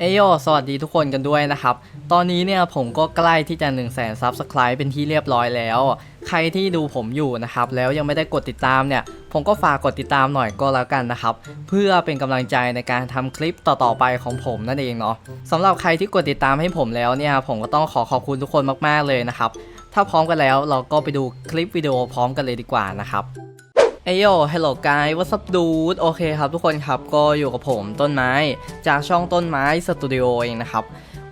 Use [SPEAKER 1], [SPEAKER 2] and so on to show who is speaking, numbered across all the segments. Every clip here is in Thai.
[SPEAKER 1] เอโยสวัสดีทุกคนกันด้วยนะครับ ตอนนี้เนี่ยผมก็ใกล้ที่จะ1 0 0 0 0แสนซับสไครป์เป็นที่เรียบร้อยแล้ว ใครที่ดูผมอยู่นะครับ แล้วยังไม่ได้กดติดตามเนี่ย ผมก็ฝากกดติดตามหน่อยก็แล้วกันนะครับ เพื่อเป็นกำลังใจในการทำคลิปต่อๆไปของผมนั่นเองเนาะสำหรับใครที่กดติดตามให้ผมแล้วเนี่ย ผมก็ต้องขอขอบคุณทุกคนมากๆเลยนะครับ ถ้าพร้อมกันแล้วเราก็ไปดูคลิปวิดีโอพร้อมกันเลยดีกว่านะครับ เอโย hello guys what's up dude โอเคครับทุกคนครับก็อยู่กับผมต้นไม้ จากช่องต้นไม้สตูดิโอเองนะครับ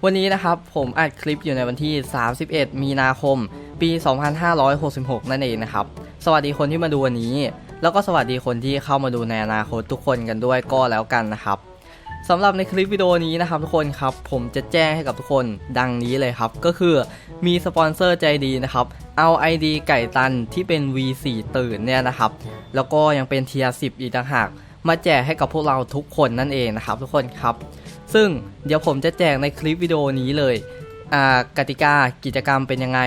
[SPEAKER 1] วันนี้นะครับผมอัดคลิปอยู่ในวันที่ 31 มีนาคม ปี 2566 นั่นเองนะครับ สวัสดีคนที่มาดูวันนี้ แล้วก็สวัสดีคนที่เข้ามาดูในอนาคตทุกคนกันด้วยก็แล้วกันนะครับ สำหรับในคลิปวิดีโอนี้นะครับทุกคนครับผมจะแจ้งให้กับทุกคนดังนี้เลยครับ ก็คือมีสปอนเซอร์ใจดีนะครับเอา ID ไก่ตันที่เป็น V4 ตื่นเนี่ยนะครับ แล้วก็ยังเป็นเทียร์10อีกต่างหาก มาแจกให้กับพวกเราทุกคนนั่นเองนะครับทุกคนครับ ซึ่งเดี๋ยวผมจะแจกในคลิปวิดีโอนี้เลยอ่ากติกากิจกรรมเป็นยังไง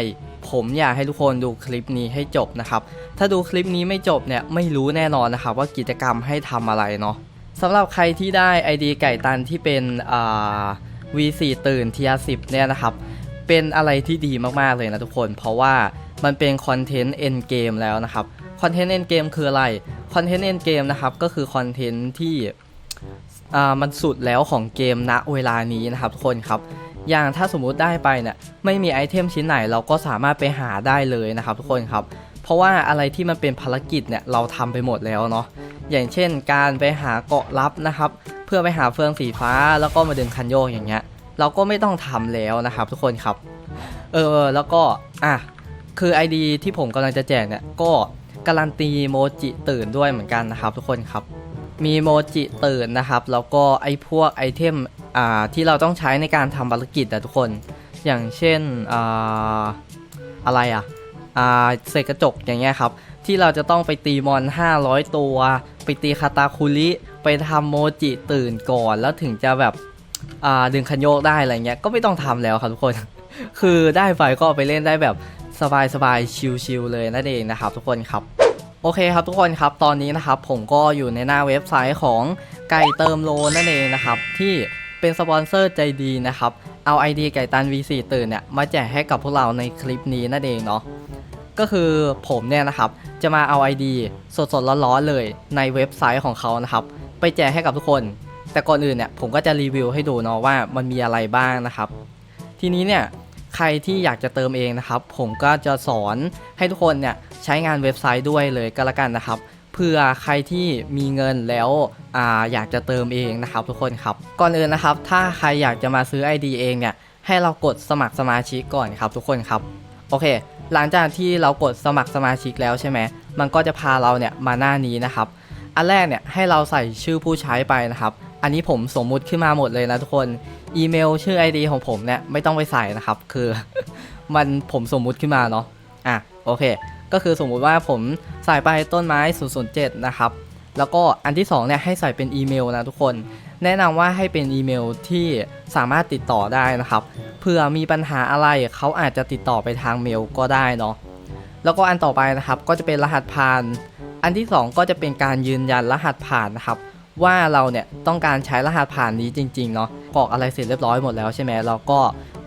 [SPEAKER 1] ผมอยากให้ทุกคนดูคลิปนี้ให้จบนะครับถ้าดูคลิปนี้ไม่จบเนี่ยไม่รู้แน่นอนนะครับว่ากิจกรรมให้ทำอะไรเนาะ สำหรับใครที่ได้ ID ไก่ตันที่เป็น V4 ตื่นเทียร์10 เนี่ยนะครับ เป็นอะไรที่ดีมาก ๆ เลยนะทุกคน เพราะว่ามันเป็นคอนเทนต์เอ็นเกมแล้วนะครับ คอนเทนต์เอ็นเกมคืออะไร คอนเทนต์เอ็นเกมนะครับ ก็คือคอนเทนต์ที่มันสุดแล้วของเกมณเวลานี้นะครับทุกคนครับอย่างถ้าสมมุติได้ไปเนี่ยไม่มีไอเทมชิ้นไหนเราก็สามารถไปหาได้เลยนะครับทุกคนครับ ราะว่าอะไรที่มันเป็นภารกิจเนี่ยเราทำไปหมดแล้วเนาะอย่างเช่น การไปหาเกาะลับนะครับ เพื่อไปหาเฟืองสีฟ้าแล้วก็มาดึงคันโยกอย่างเงี้ย เราก็ไม่ต้องทำแล้วนะครับ ทุกคนครับ เออแล้วก็อะคือ ID ที่ผมกำลังจะแจกเนี่ยก็การันตีโมจิตื่นด้วยเหมือนกันนะครับ ทุกคนครับ มีโมจิตื่นนะครับ แล้วก็ไอ้พวกไอเทมอ่าที่เราต้องใช้ในการทำภารกิจอะทุกคน อย่างเช่นอ่าอะไรอะอ่า เศษกระจกอย่างเงี้ยครับ ที่เราจะต้องไปตีมอน 500 ตัว ไปตีคาตาคุริไปทำโมจิตื่นก่อนแล้วถึงจะแบบดึงคันโยกได้อะไรเงี้ยก็ไม่ต้องทำแล้วครับทุกคน คือได้ไปก็ไปเล่นได้แบบสบายๆชิลๆเลยนั่นเองนะครับ ทุกคนครับโอเคครับทุกคนครับตอนนี้นะครับผมก็อยู่ในหน้าเว็บไซต์ของไก่เติมโลนั่นเองนะครับที่เป็นสปอนเซอร์ใจดีนะครับเอา ID ไก่ตัน V4 ตื่นเนี่ยมาแจกให้กับพวกเราในคลิปนี้นั่นเองเนาะ ก็คือผมเนี่ยนะครับจะมาเอา ID สดๆร้อนๆเลยในเว็บไซต์ของเขานะครับ ไปแจกให้กับทุกคน แต่ก่อนอื่นเนี่ยผมก็จะรีวิวให้ดูเนาะว่ามันมีอะไรบ้างนะครับ ทีนี้เนี่ยใครที่อยากจะเติมเองนะครับ ผมก็จะสอนให้ทุกคนเนี่ยใช้งานเว็บไซต์ด้วยเลยก็แล้วกันนะครับเพื่อใครที่มีเงินแล้วออยากจะเติมเองนะครับ ทุกคนครับก่อนอื่นนะครับ ถ้าใครอยากจะมาซื้อ ID เองเนี่ยให้เรากดสมัครสมาชิกก่อนครับ ทุกคนครับโอเค หลังจากที่เรากดสมัครสมาชิกแล้วใช่ไหมมันก็จะพาเราเนี่ยมาหน้านี้นะครับ อันแรกเนี่ยให้เราใส่ชื่อผู้ใช้ไปนะครับ อันนี้ผมสมมุติขึ้นมาหมดเลยนะทุกคน อีเมลชื่อ ID ของผมเนี่ยไม่ต้องไปใส่นะครับ คือ มันผมสมมุติขึ้นมาเนาะ อะโอเค ก็คือสมมุติว่าผมใส่ไปต้นไม้007นะครับ แล้วก็อันที่2เนี่ยให้ใส่เป็นอีเมลนะทุกคน แนะนำว่าให้เป็นอีเมลที่สามารถติดต่อได้นะครับเผื่อมีปัญหาอะไรเขาอาจจะติดต่อไปทางเมลก็ได้เนาะแล้วก็อันต่อไปนะครับก็จะเป็นรหัสผ่าน อันที่ 2 ก็จะเป็นการยืนยันรหัสผ่านนะครับ ว่าเราเนี่ยต้องการใช้รหัสผ่านนี้จริงๆเนาะกรอกอะไรเสร็จเรียบร้อยหมดแล้วใช่ไหมเราก็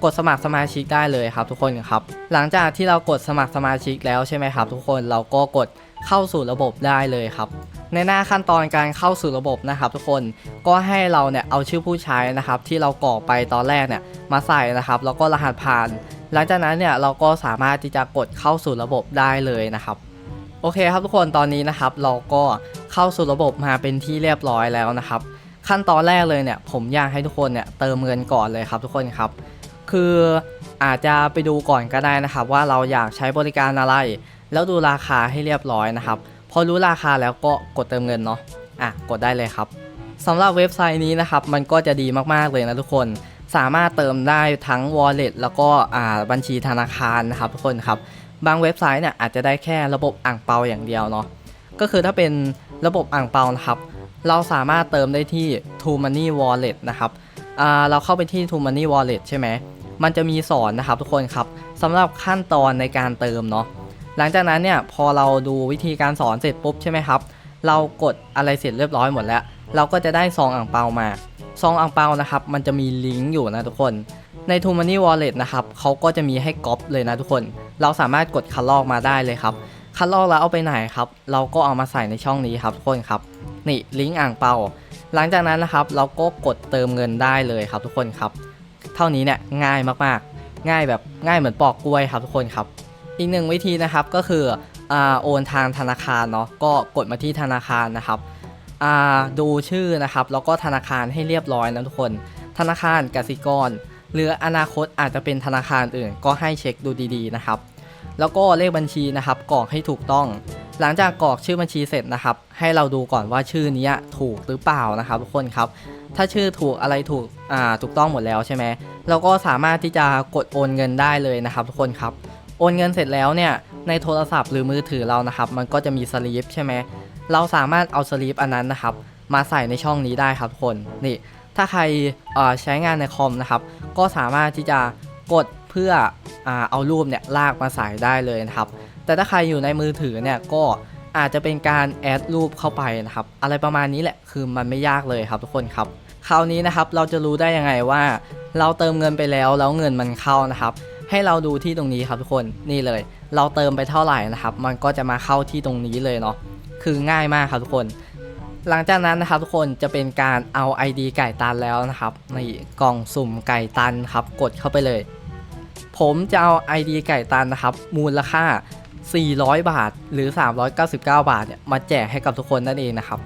[SPEAKER 1] กดสมัครสมาชิกได้เลยครับทุกคนครับ หลังจากที่เรากดสมัครสมาชิกแล้วใช่ไหมครับ ทุกคนเราก็กด เข้าสู่ระบบได้เลยครับ ในหน้าขั้นตอนการเข้าสู่ระบบนะครับ ทุกคนก็ให้เราเนี่ยเอาชื่อผู้ใช้นะครับ ที่เรากรอกไปตอนแรกเนี่ยมาใส่นะครับ แล้วก็รหัสผ่าน หลังจากนั้นเนี่ยเราก็สามารถที่จะกดเข้าสู่ระบบได้เลยนะครับโอเคครับทุกคนตอนนี้นะครับเราก็เข้าสู่ระบบมาเป็นที่เรียบร้อยแล้วนะครับ ขั้นตอนแรกเลยเนี่ยผมอยากให้ทุกคนเนี่ยเติมเงินก่อนเลยครับทุกคนครับ คืออาจจะไปดูก่อนก็ได้นะครับ ว่าเราอยากใช้บริการอะไร แล้วดูราคาให้เรียบร้อยนะครับ พอรู้ราคาแล้วก็กดเติมเงินเนาะอะกดได้เลยครับสำหรับเว็บไซต์นี้นะครับ มันก็จะดีมากๆเลยนะทุกคนสามารถเติมได้ทั้ง wallet แล้วก็อ่าบัญชีธนาคารนะครับทุกคนครับ บางเว็บไซต์เนี่ยอาจจะได้แค่ระบบอ่างเปาอย่างเดียวเนาะก็คือถ้าเป็นระบบอ่างเปานะครับ เราสามารถเติมได้ที่ True Money Wallet นะครับอ่าเราเข้าไปที่ True Money Wallet ใช่ไหมมันจะมีสอนนะครับทุกคนครับสำหรับขั้นตอนในการเติมเนาะ หลังจากนั้นเนี่ยพอเราดูวิธีการสอนเสร็จปุ๊บใช่ไหมครับ เรากดอะไรเสร็จเรียบร้อยหมดแล้ว เราก็จะได้ซองอ่างเปามา ซองอังเปานะครับมันจะมีลิงก์อยู่นะทุกคน ใน t ูมันนี่วอลเล็ตนะครับเขาก็จะมีให้ก๊อปเลยนะทุกคน เราสามารถกดคัดลอกมาได้เลยครับคัดลอกแล้วเอาไปไหนครับ เราก็เอามาใส่ในช่องนี้ครับทุกคนครับ นี่ลิงก์อ่างเปา หลังจากนั้นนะครับ เราก็กดเติมเงินได้เลยครับทุกคนครับ เท่านี้เนี่ยง่ายมากๆ ง่ายแบบง่ายเหมือนปอกกล้วยครับทุกคนครับ อีกหนึ่งวิธีนะครับก็คืออโอนทางธนาคารเนาะก็กดมาที่ธนาคารนะครับดูชื่อนะครับแล้วก็ธนาคารให้เรียบร้อยนะทุกคน ธนาคารกสิกร หรืออนาคตอาจจะเป็นธนาคารอื่น ก็ให้เช็คดูดีๆนะครับ แล้วก็เลขบัญชีนะครับกรอกให้ถูกต้อง หลังจากกรอกชื่อบัญชีเสร็จนะครับ ให้เราดูก่อนว่าชื่อนี้ถูกหรือเปล่านะครับทุกคนครับ ถ้าชื่อถูกอะไรถูกถูกต้องหมดแล้วใช่ไหมเราก็สามารถที่จะกดโอนเงินได้เลยนะครับทุกคนครับ นเงินเสร็จแล้วเนี่ยในโทรศัพท์หรือมือถือเรานะครับ มันก็จะมีสลีปใช่ไหมเราสามารถเอาสลีปอันนั้นนะครับ มาใส่ในช่องนี้ได้ครับทุกคนนี่ ถ้าใครใช้งานในคอมนะครับ ก็สามารถที่จะกดเพื่ออเอารูปเนี่ยลากมาใส่ได้เลยนะครับ แต่ถ้าใครอยู่ในมือถือเนี่ยก็อาจจะเป็นการแอดรูปเข้าไปนะครับ อะไรประมาณนี้แหละคือมันไม่ยากเลยครับทุกคนครับ คราวนี้นะครับเราจะรู้ได้ยังไงว่า เราเติมเงินไปแล้วแล้วเงินมันเข้านะครับ ให้เราดูที่ตรงนี้ครับทุกคนนี่เลย เราเติมไปเท่าไหร่นะครับ มันก็จะมาเข้าที่ตรงนี้เลยเนาะคือง่ายมากครับทุกคน หลังจากนั้นนะครับทุกคนจะเป็นการเอา ID ไก่ตันแล้วนะครับในกล่องสุ่มไก่ตันครับ กดเข้าไปเลย ผมจะเอา ID ไก่ตันนะครับ มูลค่า 400 บาทหรือ 399 บาทเนี่ยมาแจกให้กับทุกคนนั่นเองนะครับ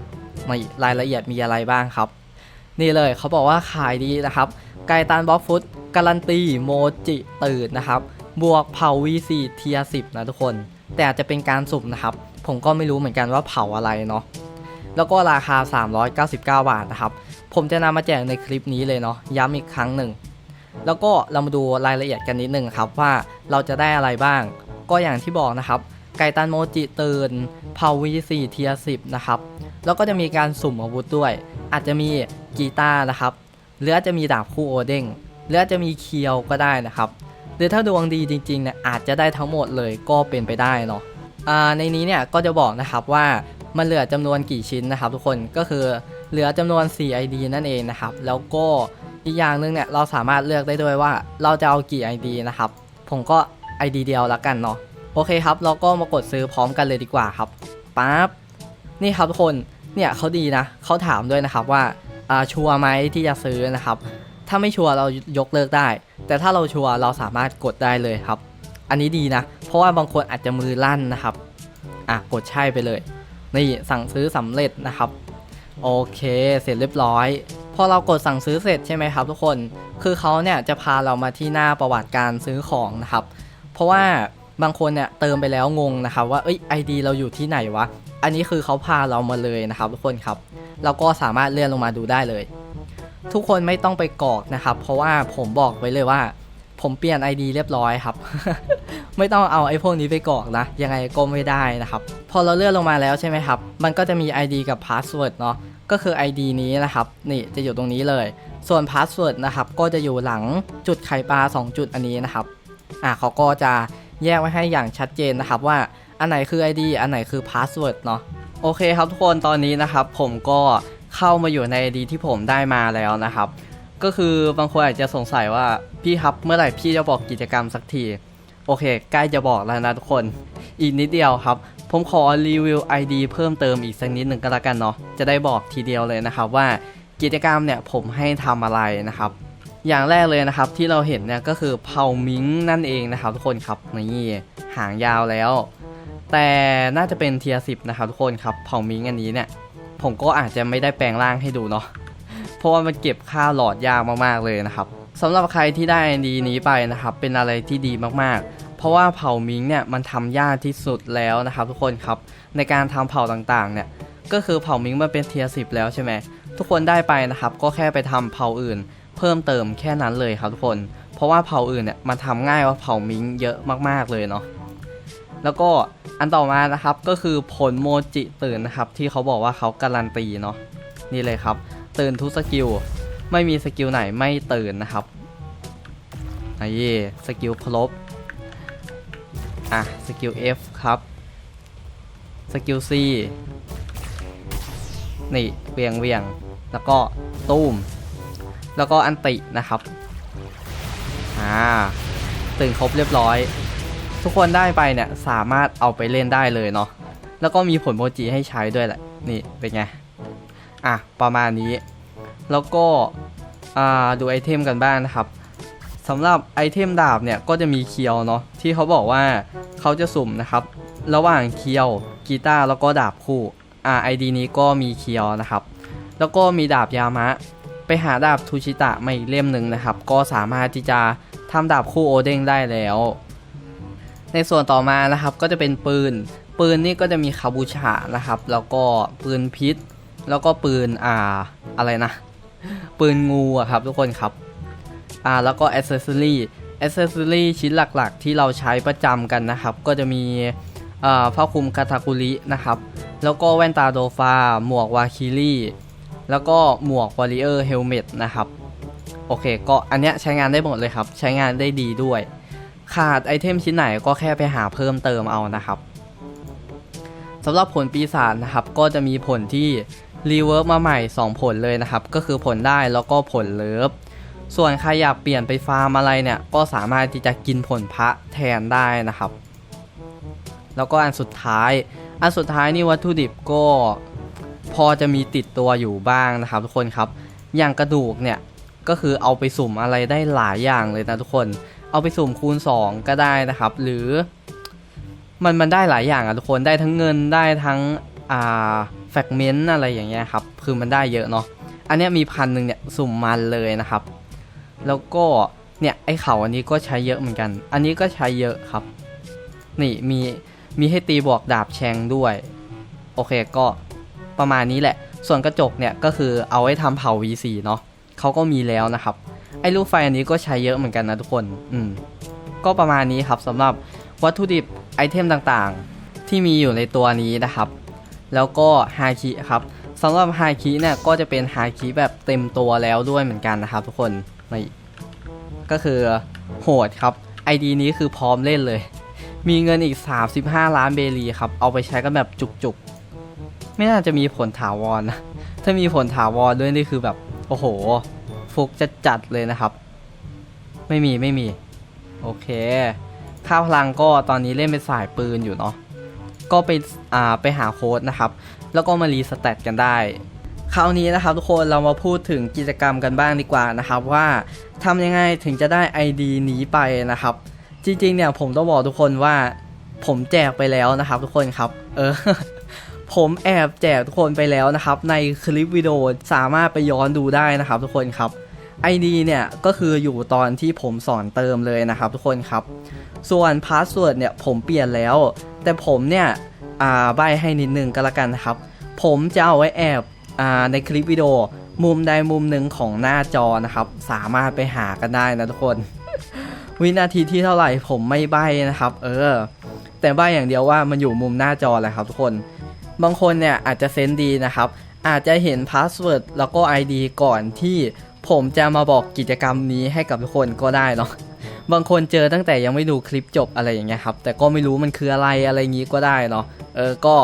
[SPEAKER 1] ในรายละเอียดมีอะไรบ้างครับ นี่เลยเขาบอกว่าขายดีนะครับ ไก่ตันบล็อกฟุต การันตีโมจิตื่นนะครับ บวกเผา V4 เทีย10นะทุกคน แต่อาจจะเป็นการสุ่มนะครับ ผมก็ไม่รู้เหมือนกันว่าเผาอะไรเนาะแล้วก็ราคา 399 บาทนะครับ ผมจะนำมาแจกในคลิปนี้เลยเนาะย้ำอีกครั้งหนึ่ง แล้วก็เรามาดูรายละเอียดกันนิดนึงครับว่าเราจะได้อะไรบ้าง ก็อย่างที่บอกนะครับ ไก่ตันโมจิตื่นพาวีสี่เทียสิบนะครับ แล้วก็จะมีการสุ่มอาวุธด้วย อาจจะมีกีตาร์นะครับ หรืออาจจะมีดาบคู่โอเด้ง หรืออาจจะมีเคียวก็ได้นะครับ หรือถ้าดวงดีจริงๆเนี่ยอาจจะได้ทั้งหมดเลยก็เป็นไปได้เนาะในนี้เนี่ยก็จะบอกนะครับว่ามันเหลือจำนวนกี่ชิ้นนะครับ ทุกคนก็คือเหลือจำนวน 4 ID นั่นเองนะครับ แล้วก็อีกอย่างหนึงเนี่ยเราสามารถเลือกได้ด้วยว่าเราจะเอากี่ ID นะครับ ผมก็ ID เดียวละกันเนาะโอเคครับ เราก็มากดซื้อพร้อมกันเลยดีกว่าครับปั๊บนี่ครับทุกคนเนี่ยเขาดีนะเขาถามด้วยนะครับว่าชัวร์ไหมที่จะซื้อนะครับ ถ้าไม่ชัวร์เรายกเลิกได้ แต่ถ้าเราชัวร์เราสามารถกดได้เลยครับ อันนี้ดีนะ เพราะว่าบางคนอาจจะมือลั่นนะครับ อะกดใช่ไปเลย นี่สั่งซื้อสำเร็จนะครับ โอเค เสร็จเรียบร้อย พอเรากดสั่งซื้อเสร็จใช่ไหมครับ ทุกคน คือเขาเนี่ยจะพาเรามาที่หน้าประวัติการซื้อของนะครับ เพราะว่าบางคนเนี่ยเติมไปแล้วงงนะครับว่าเอ้ย ID เราอยู่ที่ไหนวะ อันนี้คือเขาพาเรามาเลยนะครับ ทุกคนครับ เราก็สามารถเลื่อนลงมาดูได้เลย ทุกคนไม่ต้องไปกรอกนะครับ เพราะว่าผมบอกไว้เลยว่า ผมเปลี่ยน ID เรียบร้อยครับ ไม่ต้องเอาไอ้พวกนี้ไปกรอกนะ ยังไงก็ไม่ได้นะครับ พอเราเลื่อนลงมาแล้วใช่ไหมครับ มันก็จะมี ID กับ Password เนาะก็คือ ID นี้นะครับ นี่จะอยู่ตรงนี้เลย ส่วน Password นะครับก็จะอยู่หลังจุดไข่ปลา 2 จุดอันนี้นะครับอะเขาก็จะแยกไว้ให้อย่างชัดเจนนะครับว่าอันไหนคือ ID อันไหนคือ Password เนาะโอเคครับทุกคนตอนนี้นะครับผมก็ เข้ามาอยู่ใน ID ที่ผมได้มาแล้วนะครับ ก็คือบางคนอาจจะสงสัยว่าพี่ครับเมื่อไหร่พี่จะบอกกิจกรรมสักที โอเค ใกล้จะบอกแล้วนะทุกคน อีกนิดเดียวครับ ผมขอรีวิว ID เพิ่มเติมอีกสักนิดหนึ่งก็แล้วกันเนาะจะได้บอกทีเดียวเลยนะครับว่ากิจกรรมเนี่ยผมให้ทำอะไรนะครับ อย่างแรกเลยนะครับที่เราเห็นเนี่ยก็คือเผามิงนั่นเองนะครับ ทุกคนครับนี่หางยาวแล้ว แต่น่าจะเป็นเทียสิบนะครับทุกคนครับเผามิงอันนี้เนี่ย ผมก็อาจจะไม่ได้แปลงร่างให้ดูเนาะเพราะว่ามันเก็บค่าหลอดยากมากๆเลยนะครับสำหรับใครที่ได้ดีนี้ไปนะครับ เป็นอะไรที่ดีมากๆ เพราะว่าเผ่ามิงเนี่ยมันทำยากที่สุดแล้วนะครับ ทุกคนครับในการทำเผ่าต่างๆ เนี่ยก็คือเผ่ามิงมันเป็นเทียสิบแล้วใช่ไหมทุกคนได้ไปนะครับ ก็แค่ไปทำเผ่าอื่น เพิ่มเติมแค่นั้นเลยครับทุกคน เพราะว่าเผ่าอื่นเนี่ยมันทำง่ายกว่าเผ่ามิงเยอะมากๆเลยเนาะ แล้วก็อันต่อมานะครับก็คือผลโมจิตื่นนะครับ ที่เขาบอกว่าเขาการันตีเนาะนี่เลยครับ ตื่นทุกสกิล ไม่มีสกิลไหนไม่ตื่นนะครับไอ้เย่สกิลครบอะสกิล F ครับสกิล C นี่เวียงเวียงแล้วก็ตูมแล้วก็อันตินะครับอ่าตื่นครบเรียบร้อย ทุกคนได้ไปเนี่ยสามารถเอาไปเล่นได้เลยเนาะแล้วก็มีผลโมจิให้ใช้ด้วยแหละนี่เป็นไงอะประมาณนี้ แล้วก็อ่าดูไอเทมกันบ้างนะครับสำหรับไอเทมดาบเนี่ยก็จะมีเคียวเนาะที่เขาบอกว่าเขาจะสุ่มนะครับ ระหว่างเคียวกีตาร์แล้วก็ดาบคู่อ่าไอดีนี้ก็มีเคียวนะครับ แล้วก็มีดาบยามะ ไปหาดาบทูชิตะมาอีกเล่มหนึ่งนะครับ ก็สามารถที่จะทำดาบคู่โอเด้งได้แล้ว ในส่วนต่อมานะครับก็จะเป็นปืน ปืนนี่ก็จะมีคาบูชานะครับ แล้วก็ปืนพิษ แล้วก็ปืนอ่าอะไรนะ ปืนงูอะครับทุกคนครับอ่าแล้วก็อ c เซ s ซอรี่อ c เซ s ซอรี่ชิ้นหลักๆ ที่เราใช้ประจำกันนะครับ ก็จะมีอ่าผ้าคลุมคาทาคุรินะครับ แล้วก็แว่นตาโดฟา หมวกวาคิรี่แล้วก็หมวกวอริเออร์เฮลเมตนะครับ โอเค ก็อันเนี้ยใช้งานได้หมดเลยครับ ใช้งานได้ดีด้วย ขาดไอเทมชิ้นไหนก็แค่ไปหาเพิ่มเติมเอานะครับสำหรับผลปีศาจนะครับ ก็จะมีผลที่รีเวิร์มาใหม่ 2 ผลเลยนะครับ ก็คือผลได้แล้วก็ผลเลิฟส่วนใครอยากเปลี่ยนไปฟาร์มอะไรเนี่ย ก็สามารถที่จะกินผลพระแทนได้นะครับ แล้วก็อันสุดท้าย อันสุดท้ายนี่วัตถุดิบก็พอจะมีติดตัวอยู่บ้างนะครับ ทุกคนครับ อย่างกระดูกเนี่ยก็คือเอาไปสุ่มอะไรได้หลายอย่างเลยนะทุกคน เอาไปสุ่มคูณ 2 ก็ได้นะครับ หรือมันมันได้หลายอย่างอะทุกคนได้ทั้งเงินได้ทั้งอ่าแฟกเมนต์อะไรอย่างเงี้ยครับ คือมันได้เยอะเนาะอันเนี้ยมีพันหนึ่งเนี่ยสุ่มมันเลยนะครับ แล้วก็เนี่ยไอ้เขาอันนี้ก็ใช้เยอะเหมือนกัน อันนี้ก็ใช้เยอะครับ นี่มีมีให้ตีบวกดาบแชงด้วย โอเคก็ประมาณนี้แหละ ส่วนกระจกเนี่ยก็คือเอาไว้ทำเผา V4 เนาะเขาก็มีแล้วนะครับ ไอ้ลูกไฟอันนี้ก็ใช้เยอะเหมือนกันนะทุกคน อืม ก็ประมาณนี้ครับสำหรับวัตถุดิบไอเทมต่างๆ ที่มีอยู่ในตัวนี้นะครับ แล้วก็ฮาคิครับสำหรับฮาคิเนี่ยก็จะเป็นฮาคิแบบเต็มตัวแล้วด้วยเหมือนกันนะครับ ทุกคนนี่ก็คือโหดครับ ID นี้คือพร้อมเล่นเลย มีเงินอีก 35 ล้านเบรีครับ เอาไปใช้กันแบบจุกๆ ไม่น่าจะมีผลถาวรนะ ถ้ามีผลถาวรด้วยนี่คือแบบ โอ้โห ฟุกจะจัดเลยนะครับ ไม่มีไม่มี โอเค ค่าพลังก็ตอนนี้เล่นเป็นสายปืนอยู่เนาะก็ไปอ่าไปหาโค้ดนะครับ แล้วก็มารีสแตทกันได้คราวนี้นะครับทุกคนเรามาพูดถึงกิจกรรมกันบ้างดีกว่านะครับ ว่าทำยังไงถึงจะได้ ID นี้ไปนะครับ จริงๆเนี่ยผมต้องบอกทุกคนว่า ผมแจกไปแล้วนะครับ ทุกคนครับ เออ ผมแอบแจกทุกคนไปแล้วนะครับ ในคลิปวิดีโอสามารถไปย้อนดูได้นะครับ ทุกคนครับ ID เนี่ยก็คืออยู่ตอนที่ผมสอนเติมเลยนะครับทุกคนครับ ส่วนพาสเวิร์ดเนี่ยผมเปลี่ยนแล้ว แต่ผมเนี่ยอ่าใบให้นิดนึงก็แล้วกันนะครับ ผมจะเอาไว้แอบอ่าในคลิปวิดีโอมุมใดมุมหนึ่งของหน้าจอนะครับ สามารถไปหากันได้นะทุกคน วินาทีที่เท่าไหร่ผมไม่ใบนะครับ เออ แต่ใบอย่างเดียวว่ามันอยู่มุมหน้าจอแหละครับทุกคน บางคนเนี่ยอาจจะเซนดีนะครับ อาจจะเห็นพาสเวิร์ดแล้วก็ ID ก่อนที่ ผมจะมาบอกกิจกรรมนี้ให้กับทุกคนก็ได้เนาะบางคนเจอตั้งแต่ยังไม่ดูคลิปจบอะไรอย่างเงี้ยครับ แต่ก็ไม่รู้มันคืออะไรอะไรงี้ก็ได้เนาะเออก็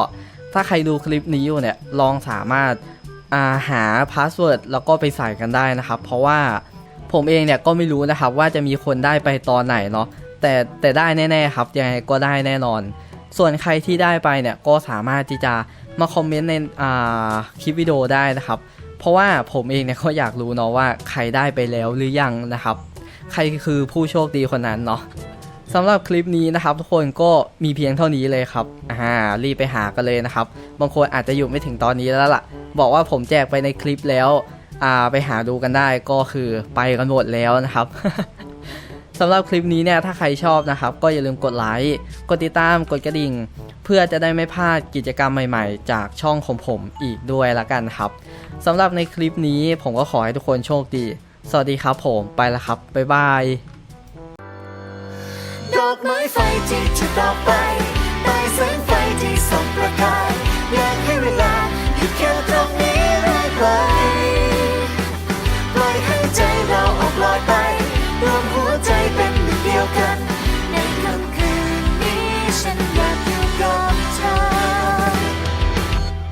[SPEAKER 1] ถ้าใครดูคลิปนี้อยู่เนี่ยลองสามารถาหาพาสเวิร์ดแล้วก็ไปใส่กันได้นะครับ เพราะว่าผมเองเนี่ยก็ไม่รู้นะครับว่าจะมีคนได้ไปตอนไหนเนาะแต่แต่ได้แน่ๆครับยังไงก็ได้แน่นอน ส่วนใครที่ได้ไปเนี่ยก็สามารถที่จะมาคอมเมนต์ในคลิปวิดีโอได้นะครับ เพราะว่าผมเองเนี่ยก็อยากรู้เนาะว่าใครได้ไปแล้วหรือยังนะครับ ใครคือผู้โชคดีคนนั้นเนาะสำหรับคลิปนี้นะครับ ทุกคนก็มีเพียงเท่านี้เลยครับอ่ารีบไปหากันเลยนะครับ บางคนอาจจะอยู่ไม่ถึงตอนนี้แล้วล่ะ บอกว่าผมแจกไปในคลิปแล้วอ่าไปหาดูกันได้ก็คือไปกันหมดแล้วนะครับ สำหรับคลิปนี้เนี่ยถ้าใครชอบนะครับ ก็อย่าลืมกดไลค์กดติดตามกดกระดิ่ง เพื่อจะได้ไม่พลาดกิจกรรมใหม่ๆ จากช่องของผมอีกด้วยละกันครับสำหรับในคลิปนี้ผมก็ขอให้ทุกคนโชคดี สวัสดีครับผมไปล้วครับ บ๊ายบาย
[SPEAKER 2] ดอกไม้ไฟที่จุดดอกไปไปแสงไฟที่ส่องประกายอยากให้เวลาหยุดแค่ตรงนี้